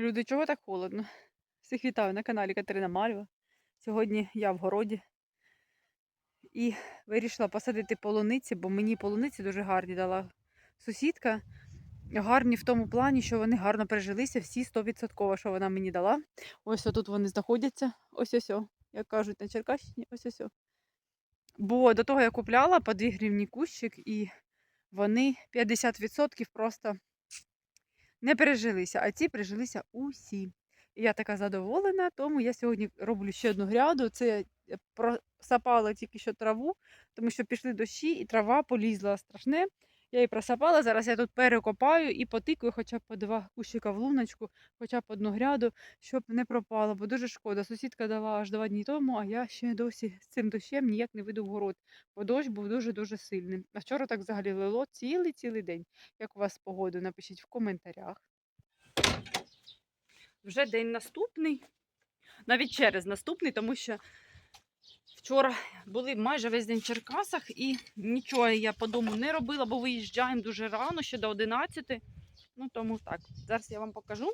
Люди, чого так холодно? Всіх вітаю на каналі Катерина Мальва. Сьогодні я в городі і вирішила посадити полуниці, бо мені полуниці дуже гарні дала сусідка. Гарні в тому плані, що вони гарно прижилися, всі 100%, що вона мені дала. Ось отут вони знаходяться. Ось ось, як кажуть на Черкащині, ось ось. Бо до того я купляла по 2 гривні кущик, і вони 50% просто не пережилися, а ці прижилися усі. І я така задоволена, тому я сьогодні роблю ще одну гряду. Це просапала тільки що траву, тому що пішли дощі, і трава полізла страшне. Я її просапала. Зараз я тут перекопаю і потикаю хоча б по два кущика в луночку, хоча б одну гряду, щоб не пропало, бо дуже шкода. Сусідка дала аж два дні тому, а я ще досі з цим дощем ніяк не вийду в город, бо дощ був дуже-дуже сильним. А вчора так взагалі лило цілий-цілий день. Як у вас погода, напишіть в коментарях. Вже день наступний, навіть через наступний, тому що вчора були майже весь день в Черкасах і нічого я по дому не робила, бо виїжджаємо дуже рано, ще до 11. Ну, тому так. Зараз я вам покажу.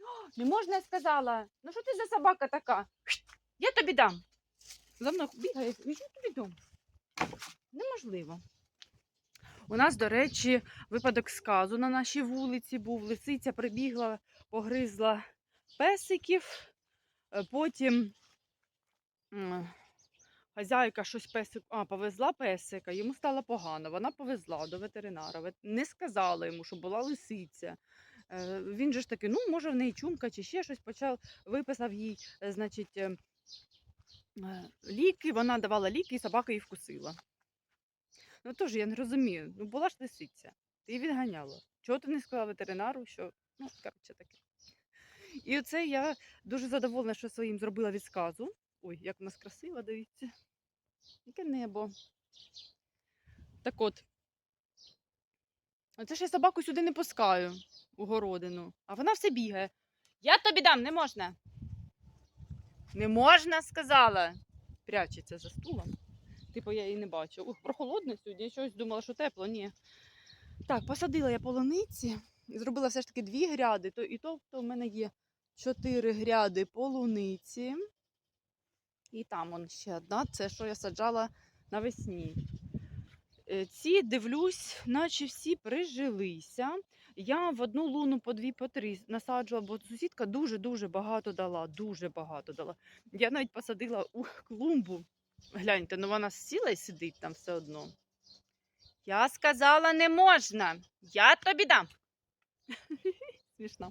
О, не можна, я сказала. Ну що ти за собака така? Я тобі дам. За мною бігає, ну що тобі дам? Неможливо. У нас, до речі, випадок сказу на нашій вулиці був. Лисиця прибігла, погризла песиків, е, потім хазяйка щось песик, а, повезла песика, йому стало погано. Вона повезла до ветеринара. Не сказала йому, що була лисиця. Е, Він же ж таки, ну, може, в неї чумка чи ще щось почав, виписав їй, е, значить, е, е, ліки, вона давала ліки, і собака її вкусила. Ну теж я не розумію. Ну була ж лисиця, ти її відганяла. Чого ти не сказала ветеринару, що ну, коротше таке. І оце я дуже задоволена, що своїм зробила відсказу. Ой, як в нас красиво, дивіться. Яке небо. Так от. Оце ж я собаку сюди не пускаю у городину, а вона все бігає. Я тобі дам, не можна. Не можна, сказала. Прячеться за стулом. Типу я її не бачу. Ух, прохолодно сьогодні. Я щось думала, що тепло, ні. Так, посадила я полуниці зробила все ж таки дві гряди. То, і тобто в мене є чотири гряди полуниці. І там он ще одна, це що я саджала навесні. Е, Ці дивлюсь, наче всі прижилися. Я в одну луну по дві, по три насаджувала, бо сусідка дуже-дуже багато дала. Дуже багато дала. Я навіть посадила у клумбу. Гляньте, ну вона сіла і сидить там все одно. Я сказала, не можна. Я тобі дам. Смішно.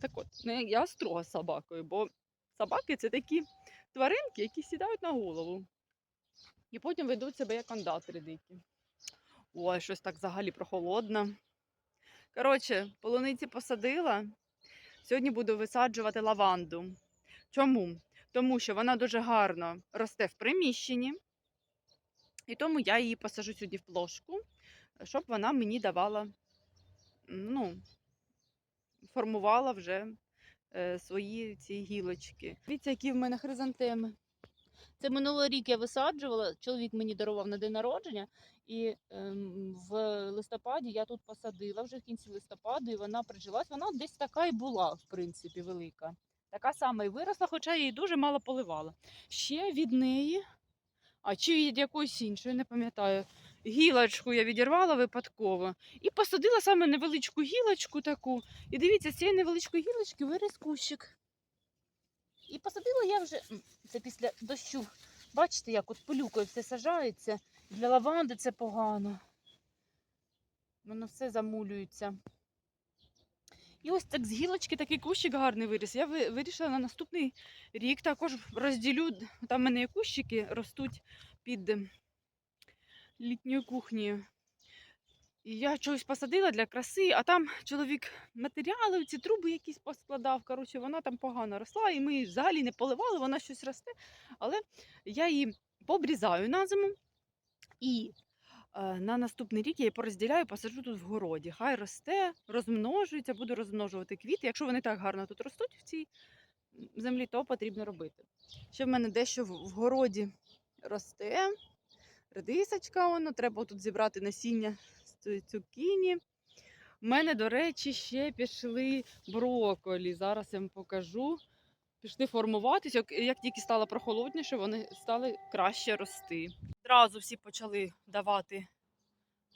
Так от, ну, я строга собакою, бо собаки це такі тваринки, які сідають на голову. І потім ведуть себе як кондатори дикі. Ой, щось так взагалі прохолодно. Коротше, полуниці посадила. Сьогодні буду висаджувати лаванду. Чому? Тому що вона дуже гарно росте в приміщенні. І тому я її посажу сьогодні в плошку, щоб вона мені давала, ну, формувала вже свої ці гілочки. Дивіться, які в мене хризантеми. Це минулий рік я висаджувала, чоловік мені дарував на день народження, і ем, в листопаді я тут посадила вже в кінці листопаду, і вона прижилась. Вона десь така і була, в принципі, велика. Така сама і виросла, хоча її дуже мало поливала. Ще від неї, а чи від якоїсь іншої, не пам'ятаю, гілочку я відірвала випадково і посадила саме невеличку гілочку таку. І дивіться, з цієї невеличкої гілочки виріс кущик. І посадила я вже це після дощу. Бачите, як от пилюкою все сажається. Для лаванди це погано. Воно все замулюється. І ось так з гілочки такий кущик гарний виріс. Я вирішила на наступний рік також розділю. Там в мене є кущики ростуть під літньою кухнею. І я чогось посадила для краси, а там чоловік матеріали, ці труби якісь поскладав. Коротше, вона там погано росла, і ми її взагалі не поливали, вона щось росте. Але я її пообрізаю на зиму. І е, на наступний рік я її порозділяю, посаджу тут в городі. Хай росте, розмножується, буду розмножувати квіти. Якщо вони так гарно тут ростуть в цій землі, то потрібно робити. Ще в мене дещо в городі росте. Редисочка, воно, треба тут зібрати насіння з цукіні. У мене, до речі, ще пішли броколі. Зараз я вам покажу. Пішли формуватися. Як- тільки стало прохолодніше, вони стали краще рости. Одразу всі почали давати,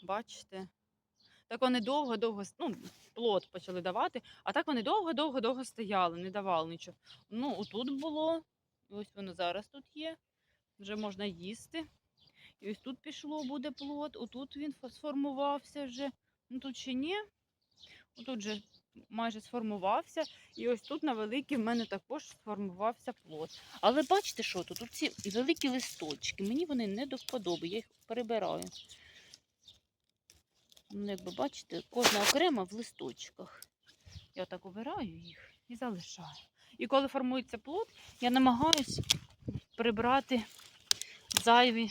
бачите? Так вони довго-довго, ну, плод почали давати, а так вони довго-довго-довго стояли, не давали нічого. Ну, отут було, ось воно зараз тут є. Вже можна їсти. І ось тут пішло буде плод, отут він сформувався вже. Ну тут ще ні. Отут же майже сформувався. І ось тут на великий в мене також сформувався плод. Але бачите, що тут? Тут ці великі листочки. Мені вони не до вподоби, я їх перебираю. Ну, якби бачите, кожна окрема в листочках. Я так обираю їх і залишаю. І коли формується плод, я намагаюсь прибрати зайві.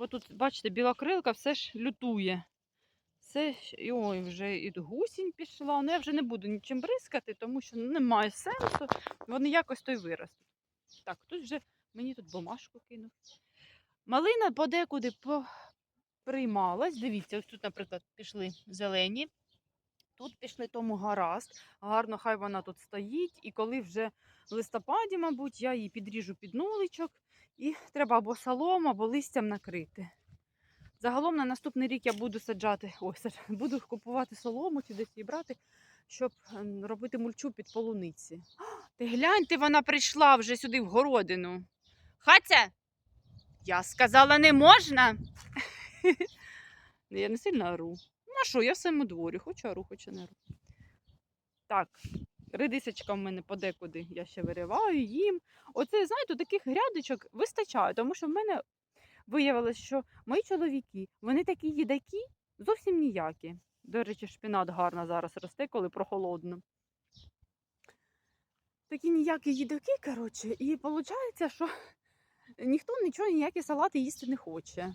Бо тут, бачите, білокрилка все ж лютує. І ой, вже і гусінь пішла. Ну я вже не буду нічим бризкати, тому що немає сенсу. Вони якось то й виростуть. Так, тут вже мені тут бумажку кинув. Малина подекуди по... приймалась. Дивіться, ось тут, наприклад, пішли зелені. Тут пішли тому гаразд. Гарно, хай вона тут стоїть. І коли вже в листопаді, мабуть, я її підріжу під нуличок. І треба або солом, або листям накрити. Загалом на наступний рік я буду саджати, саджати, буду купувати солому чи десь її брати, щоб ем, робити мульчу під полуниці. Ти гляньте, вона прийшла вже сюди в городину. Хатя, я сказала, не можна. Я не сильно ору. Ну а що, я в своєму дворі, хочу ору, хочу не ору. Так, редисочка в мене подекуди я ще вириваю їм. Оце, знаєте, таких грядочок вистачає, тому що в мене виявилось, що мої чоловіки, вони такі їдаки, зовсім ніякі. До речі, шпінат гарно зараз росте, коли прохолодно. Такі ніякі їдаки, коротше, і виходить, що ніхто нічого, ніякі салати їсти не хоче.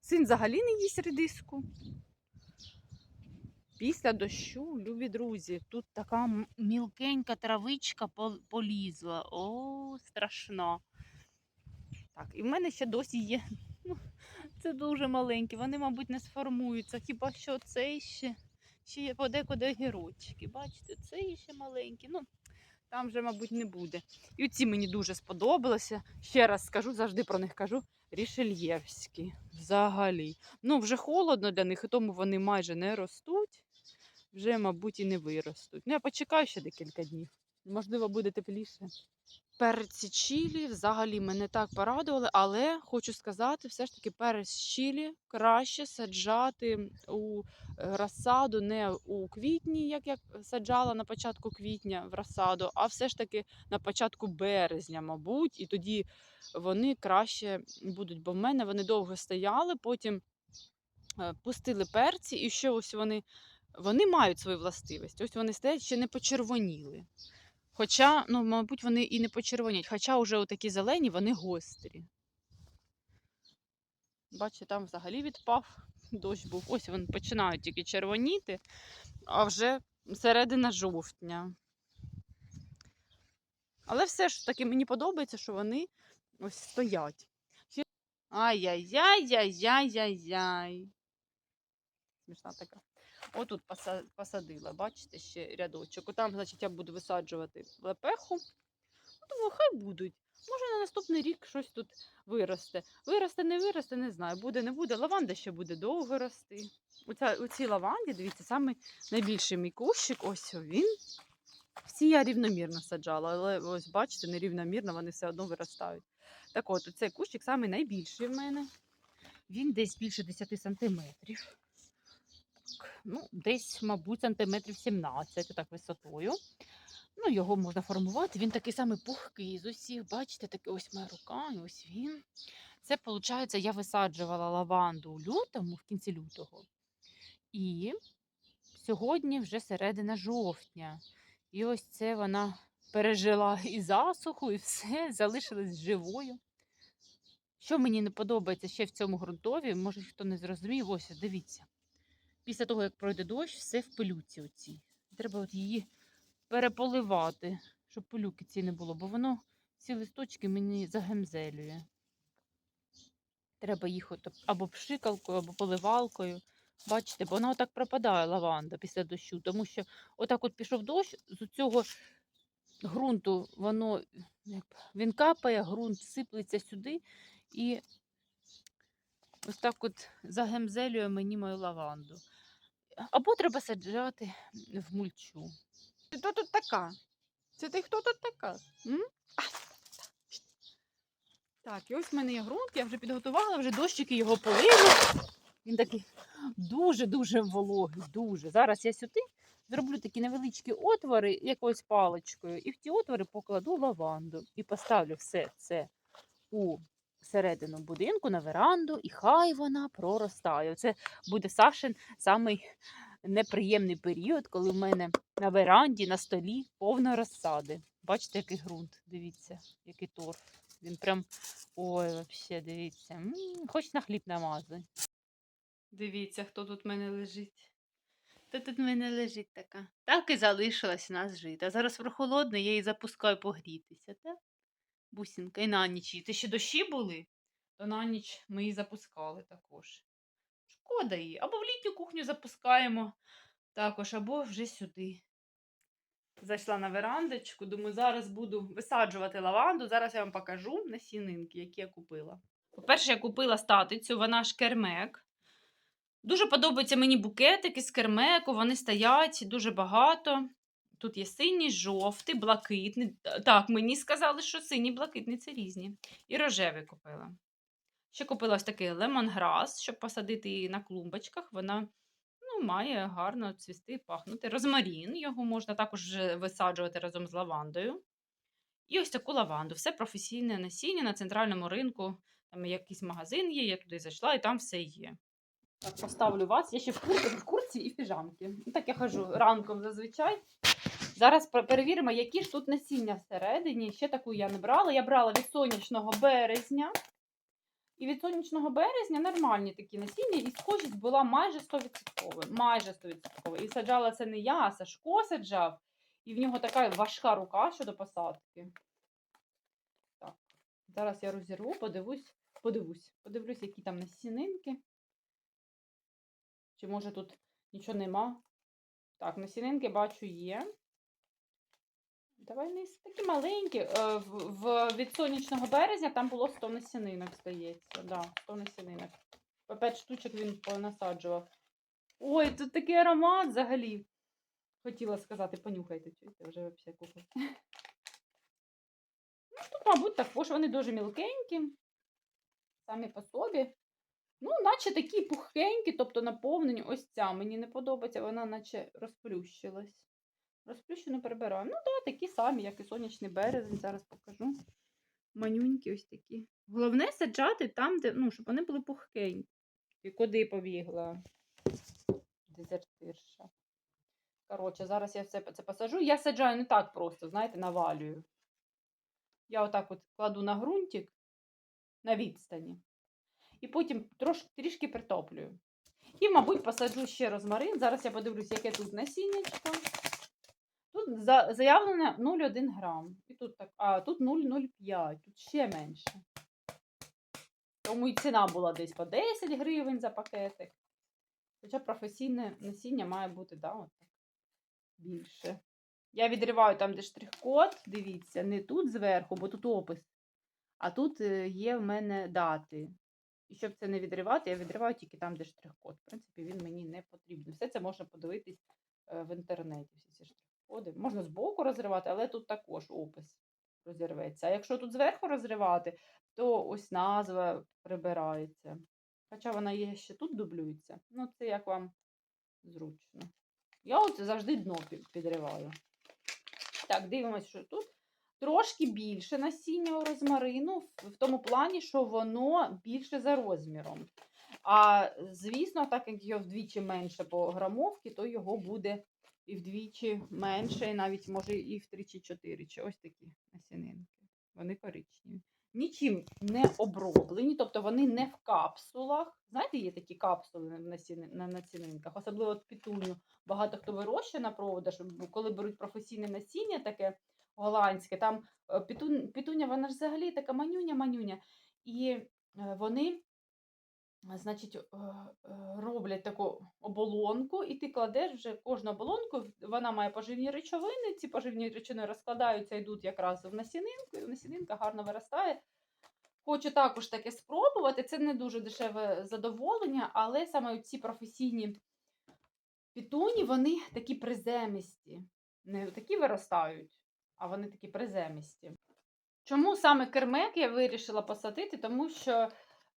Син взагалі не їсть редиску. Після дощу, любі друзі, тут така мілкенька травичка полізла. О, страшно. Так, і в мене ще досі є. Ну, це дуже маленькі, вони, мабуть, не сформуються. Хіба що цей ще, ще є подекуди огірочки. Бачите, цей ще маленький. Ну, там вже, мабуть, не буде. І оці мені дуже сподобалося. Ще раз скажу, завжди про них кажу. Рішельєвські. Взагалі. Ну, вже холодно для них, і тому вони майже не ростуть. Вже, мабуть, і не виростуть. Ну, я почекаю ще декілька днів. Можливо, буде тепліше. Перці чілі взагалі мене так порадували, але хочу сказати, все ж таки перець чілі краще саджати у е, розсаду не у квітні, як я саджала на початку квітня в розсаду, а все ж таки на початку березня, мабуть, і тоді вони краще будуть. Бо в мене вони довго стояли, потім е, пустили перці, і що ось вони, вони мають свою властивість. Ось вони стоять ще не почервоніли. Хоча, ну, мабуть, вони і не почервонять, хоча вже такі зелені, вони гострі. Бачите, там взагалі відпав дощ був. Ось вони починають тільки червоніти, а вже середина жовтня. Але все ж таки мені подобається, що вони ось стоять. Ай-яй-яй-яй-яй-яй-яй. Смішна така. Отут поса- посадила, бачите, ще рядочок. Отам, значить, я буду висаджувати лепеху. Ну, Думаю, хай будуть. Може на наступний рік щось тут виросте. Виросте, не виросте, не знаю. Буде, не буде. Лаванда ще буде довго рости. У цій лаванді, дивіться, самий найбільший мій кущик, ось він. Всі я рівномірно саджала, але ось бачите, нерівномірно вони все одно виростають. Так от, цей кущик найбільший в мене. Він десь більше 10 сантиметрів. Ну, десь, мабуть, сантиметрів 17, так висотою. Ну, його можна формувати. Він такий самий пухкий з усіх. Бачите, такий ось моя рука, ось він. Це, виходить, я висаджувала лаванду у лютому, в кінці лютого. І сьогодні вже середина жовтня. І ось це вона пережила і засуху, і все, залишилась живою. Що мені не подобається ще в цьому ґрунтові, може хто не зрозумів, ось дивіться. Після того, як пройде дощ, все в пилюці оцій. Треба от її переполивати, щоб пилюки ці не було, бо воно ці листочки мені загемзелює. Треба їх от або пшикалкою, або поливалкою Бачите, бо вона отак пропадає лаванда після дощу, тому що отак от пішов дощ, з цього ґрунту воно він капає, ґрунт сиплеться сюди і ось так от загемзелює мені мою лаванду. Або треба саджати в мульчу. Ти хто тут така? Це ти хто тут така? М? Так, і ось в мене є ґрунт, я вже підготувала, вже дощики його полили. Він такий дуже-дуже вологий, дуже. Зараз я сюди зроблю такі невеличкі отвори якоюсь паличкою, і в ті отвори покладу лаванду і поставлю все це у середину будинку на веранду, і хай вона проростає. Це буде Сашин самий неприємний період, коли в мене на веранді, на столі повно розсади. Бачите, який ґрунт? Дивіться, який торф. Він прям ой, вообще, дивіться. М, Хоч на хліб намазуй. Дивіться, хто тут в мене лежить. Хто тут в мене лежить така? Так і залишилась у нас жити. А зараз прохолодно, я її запускаю погрітися, так? Бусінка, і на ніч. її. Ти ще дощі були, то на ніч ми її запускали також. Шкода її. Або в літню кухню запускаємо також, або вже сюди. Зайшла на верандочку, думаю, зараз буду висаджувати лаванду. Зараз я вам покажу насінинки, які я купила. По-перше, я купила статицю, вона ж кермек. Дуже подобаються мені букетики з кермеку, вони стоять дуже багато. Тут є синій, жовтий, блакитний. Так, мені сказали, що синій, блакитний це різні. І рожевий купила. Ще купила ось такий лемонграс, щоб посадити її на клумбочках. Вона ну, має гарно цвісти і пахнути. Розмарін його можна також висаджувати разом з лавандою. І ось таку лаванду. Все професійне насіння на центральному ринку. Там якийсь магазин є, я туди зайшла, і там все є. Так, поставлю вас. Я ще в, кур... в курці і в піжамці. Так я хожу ранком зазвичай. Зараз перевіримо, які ж тут насіння всередині. Ще таку я не брала. Я брала від сонячного березня. І від сонячного березня нормальні такі насіння, і схожість була майже 100%. Майже 100%. І саджала це не я, а Сашко саджав. І в нього така важка рука щодо посадки. Так, зараз я розірву, подивусь, подивусь, подивлюсь, які там насінинки. Чи може тут нічого нема? Так, насінинки бачу є. Давай не такі маленькі. Е, В, в, від сонячного березня там було 100 насінинок, здається. Да, 100 насінинок. По 5 штучок він понасаджував. Ой, тут такий аромат взагалі. Хотіла сказати, понюхайте, чуєте, вже взагалі купив. Ну, тут, мабуть, також вони дуже мілкенькі. Самі по собі. Ну, наче такі пухенькі, тобто наповнені. Ось ця мені не подобається, вона наче розплющилась. Розплющену прибираю. Ну, так, да, такі самі, як і сонячний березень. Зараз покажу. Манюнькі ось такі. Головне саджати там, де, ну, щоб вони були пухкенькі. І куди побігла? Дезертирша. Коротше, зараз я все це посажу. Я саджаю не так просто, знаєте, навалюю. Я отак от кладу на ґрунтик на відстані. І потім трош, трішки притоплюю. І, мабуть, посаджу ще розмарин. Зараз я подивлюсь, яке тут насіннячко. Тут заявлено 0,1 грам. І тут так, а тут 0,05, тут ще менше. Тому і ціна була десь по 10 гривень за пакетик. Хоча професійне насіння має бути, да, от так, більше. Я відриваю там, де штрих-код, дивіться, не тут зверху, бо тут опис. А тут е, є в мене дати. І щоб це не відривати, я відриваю тільки там, де штрих-код. В принципі, він мені не потрібен. Все це можна подивитись е, в інтернеті. Всі ці штрих-коди. Можна збоку розривати, але тут також опис розірветься. А якщо тут зверху розривати, то ось назва прибирається. Хоча вона є ще тут дублюється. Ну, це як вам зручно. Я от завжди дно підриваю. Так, дивимось, що тут. Трошки більше насіння у розмарину, в тому плані, що воно більше за розміром. А звісно, так як його вдвічі менше по грамовці, то його буде і вдвічі менше, і навіть може і втричі чотири. Чи ось такі насінинки. Вони коричневі. Нічим не оброблені, тобто вони не в капсулах. Знаєте, є такі капсули на насіни- на насінинках, особливо от пітуню. Багато хто вирощує на продаж, коли беруть професійне насіння, таке голландське, там е, пітун, пітуня, вона ж взагалі така манюня-манюня. І е, вони Значить, е, е, роблять таку оболонку, і ти кладеш вже кожну оболонку, вона має поживні речовини. Ці поживні речовини розкладаються, йдуть якраз в насінинку, і насінинка гарно виростає. Хочу також таке спробувати. Це не дуже дешеве задоволення, але саме ці професійні пітуні, вони такі приземисті. Не такі виростають, а вони такі приземисті. Чому саме кермек я вирішила посадити? Тому що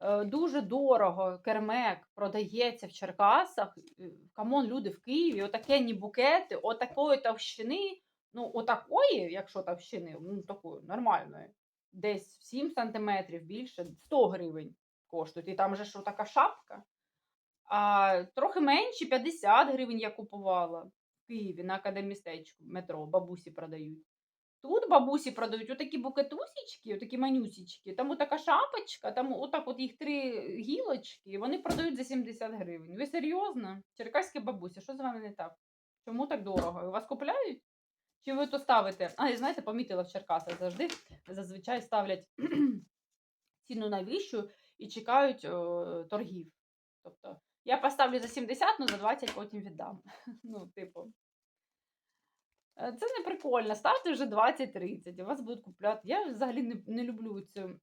дуже дорого кермек продається в Черкасах. Е, Камон, люди в Києві, отакенні букети, отакої товщини, ну, отакої, якщо товщини, ну такої нормальної, десь 7 сантиметрів більше, 100 гривень коштують. І там же ж така шапка. А трохи менші 50 гривень я купувала в Києві на академістечку метро, бабусі продають. Тут бабусі продають отакі букетусічки, отакі манюсічки, там отака шапочка, там отак от їх три гілочки, вони продають за 70 гривень. Ви серйозно? Черкаські бабусі, що з вами не так? Чому так дорого? У вас купляють? Чи ви то ставите? А, і знаєте, помітила в Черкасах завжди зазвичай ставлять ціну найвищу і чекають о, торгів. Тобто я поставлю за 70, ну за 20 потім віддам. Ну, типу. Е, Це не прикольно. Ставте вже 20-30, у вас будуть купляти. Я взагалі не, не люблю цю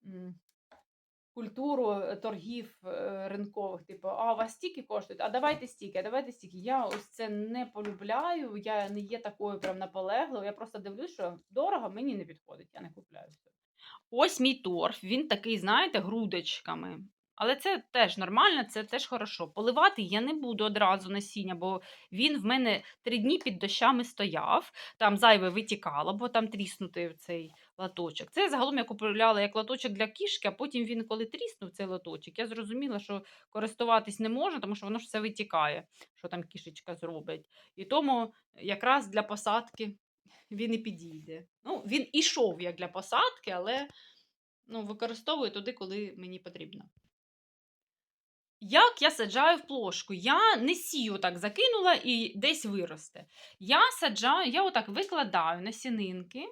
культуру е, торгів е, ринкових. Типу, а у вас стільки коштують, а давайте стільки, а давайте стільки. Я ось це не полюбляю, я не є такою прям наполегливою. Я просто дивлюсь, що дорого мені не підходить, я не купляю все. Ось мій торф, він такий, знаєте, грудочками. Але це теж нормально, це теж хорошо. Поливати я не буду одразу насіння, бо він в мене три дні під дощами стояв, там зайве витікало, бо там тріснутий цей латочок. Це загалом я купувала як латочок для кішки, а потім він, коли тріснув цей латочок, я зрозуміла, що користуватись не можна, тому що воно ж все витікає, що там кішечка зробить. І тому якраз для посадки він і підійде. Ну, він ішов як для посадки, але ну, використовую туди, коли мені потрібно. Як я саджаю в плошку? Я не сію так закинула і десь виросте. Я саджаю, я отак викладаю насінинки,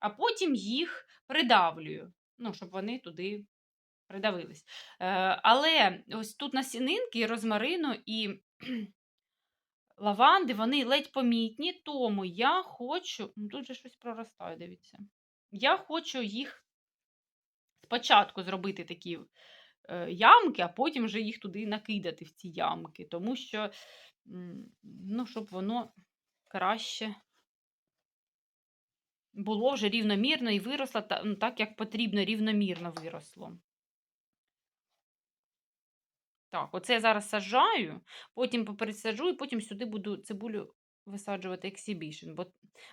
а потім їх придавлюю, ну, щоб вони туди придавились. Е, але ось тут насінинки, розмарину і лаванди, вони ледь помітні, тому я хочу. ну, Тут же щось проростає, дивіться. Я хочу їх спочатку зробити такі ямки, а потім вже їх туди накидати в ці ямки, тому що, ну, щоб воно краще було вже рівномірно і виросло ну, так, як потрібно, рівномірно виросло. Так, оце я зараз саджаю, потім попересаджу, і потім сюди буду цибулю висаджувати ексібішн. Бо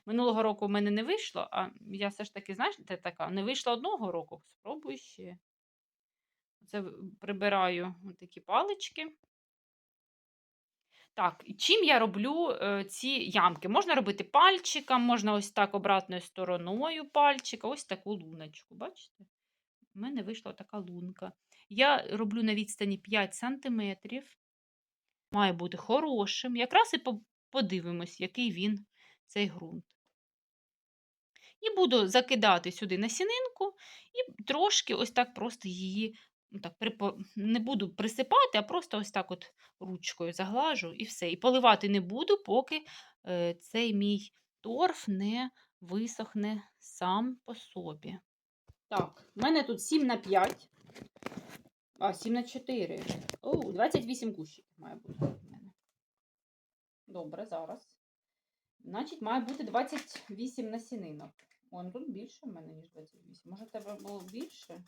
минулого року в мене не вийшло, а я все ж таки, знаєш, така, не вийшло одного року, спробую ще. Це прибираю такі палички. Так, чим я роблю е, ці ямки? Можна робити пальчиком, можна ось так обратною стороною пальчика, ось таку луночку. Бачите? У мене вийшла така лунка. Я роблю на відстані 5 см. Має бути хорошим. Якраз і подивимось, який він, цей ґрунт. І буду закидати сюди насінинку і трошки ось так просто її так, припо... не буду присипати, а просто ось так от ручкою заглажу і все. І поливати не буду, поки е, цей мій торф не висохне сам по собі. Так, в мене тут 7 на 5. А, 7 на 4. О, 28 кущиків має бути в мене. Добре, зараз. Значить, має бути 28 насінинок. Ну тут більше в мене, ніж 28. Може, тебе було більше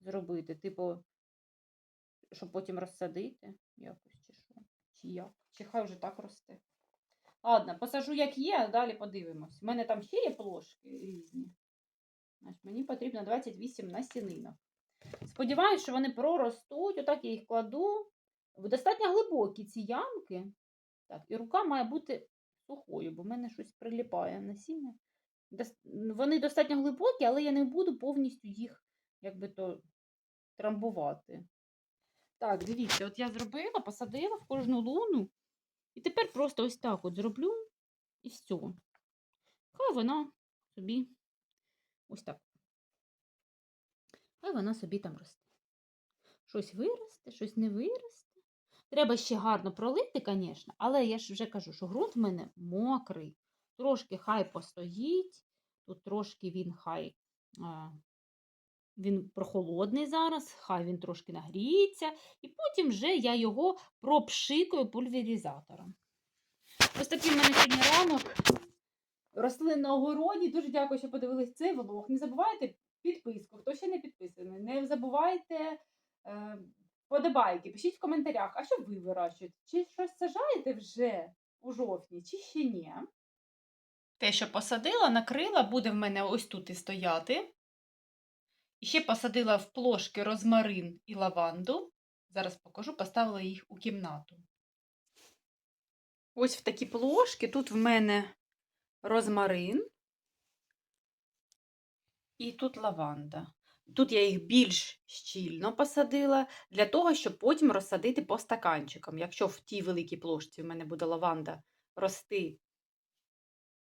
зробити? Типу, щоб потім розсадити якось чи що? Чи як? Чи хай вже так росте. Ладно, посажу як є, а далі подивимось. У мене там ще є плошки різні. Значить, мені потрібно 28 насінинок. Сподіваюсь, що вони проростуть. Отак я їх кладу. В достатньо глибокі ці ямки. Так, і рука має бути сухою, бо в мене щось приліпає насіння. Вони достатньо глибокі, але я не буду повністю їх якби то трамбувати. Так, дивіться, от я зробила, посадила в кожну луну. І тепер просто ось так от зроблю і все. Хай вона собі ось так. Хай вона собі там росте. щось виросте, щось не виросте. Треба ще гарно пролити, звісно, але я ж вже кажу, що ґрунт в мене мокрий. Трошки хай постоїть, тут трошки він хай. Він прохолодний зараз, хай він трошки нагріється, і потім вже я його пропшикаю пульверізатором. Ось такий в мене сьогодні ранок. Рослин на огороді. Дуже дякую, що подивились цей влог. Не забувайте підписку, хто ще не підписаний. Не забувайте е, подобайки. Пишіть в коментарях, а що ви вирощуєте? Чи щось сажаєте вже у жовтні, чи ще ні? Те, що посадила, накрила, буде в мене ось тут і стояти. І ще посадила в плошки розмарин і лаванду. Зараз покажу, поставила їх у кімнату. Ось в такі плошки. Тут в мене розмарин і тут лаванда. Тут я їх більш щільно посадила для того, щоб потім розсадити по стаканчикам. Якщо в тій великій плошці в мене буде лаванда рости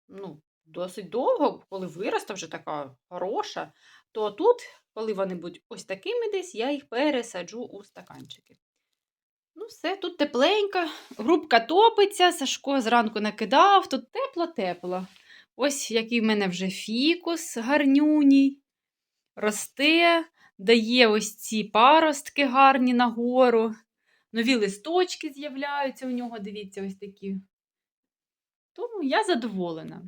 ну, досить довго, коли виросте вже така хороша, то тут, коли вони будуть ось такими десь, я їх пересаджу у стаканчики. Ну, все, тут тепленько, грубка топиться, Сашко зранку накидав, тут тепло-тепло. Ось який в мене вже фікус гарнюній, росте, дає ось ці паростки гарні нагору. Нові листочки з'являються у нього, дивіться, ось такі. Тому я задоволена.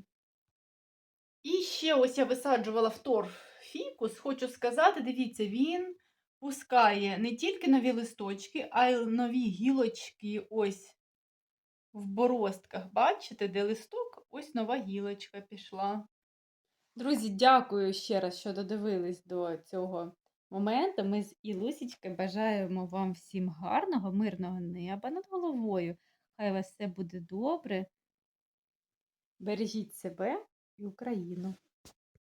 І ще ось я висаджувала в торф фікус. Хочу сказати, дивіться, він пускає не тільки нові листочки, а й нові гілочки ось в боростках. Бачите, де листок? Ось нова гілочка пішла. Друзі, дякую ще раз, що додивились до цього моменту. Ми з Ілусічкою бажаємо вам всім гарного, мирного неба над головою. Хай у вас все буде добре. Бережіть себе і Україну.